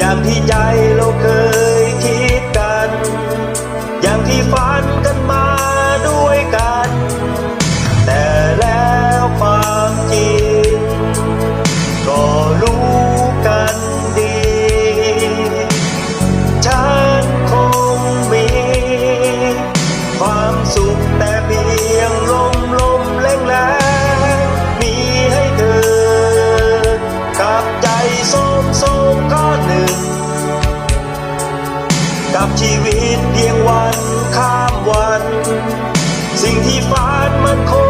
อย่างที่ใจเราเคย กับชีวิตเพียงวันข้ามวัน สิ่งที่ฝันมันคง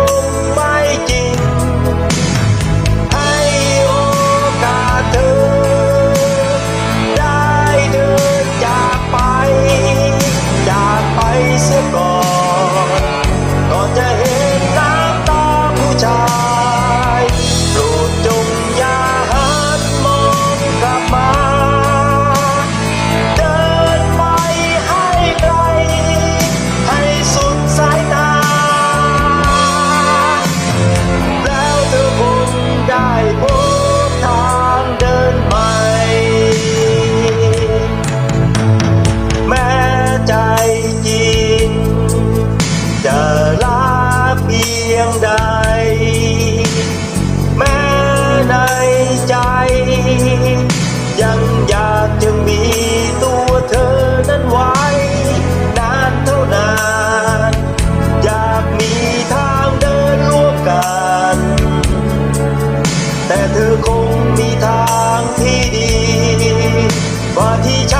ยงใด แม้ในใจ ยังอยากจะมีตัวเธอนั้นไว้ นานเท่านาน อยากมีทางเดินร่วมกัน แต่เธอคงมีทางที่ดีกว่าที่ฉัน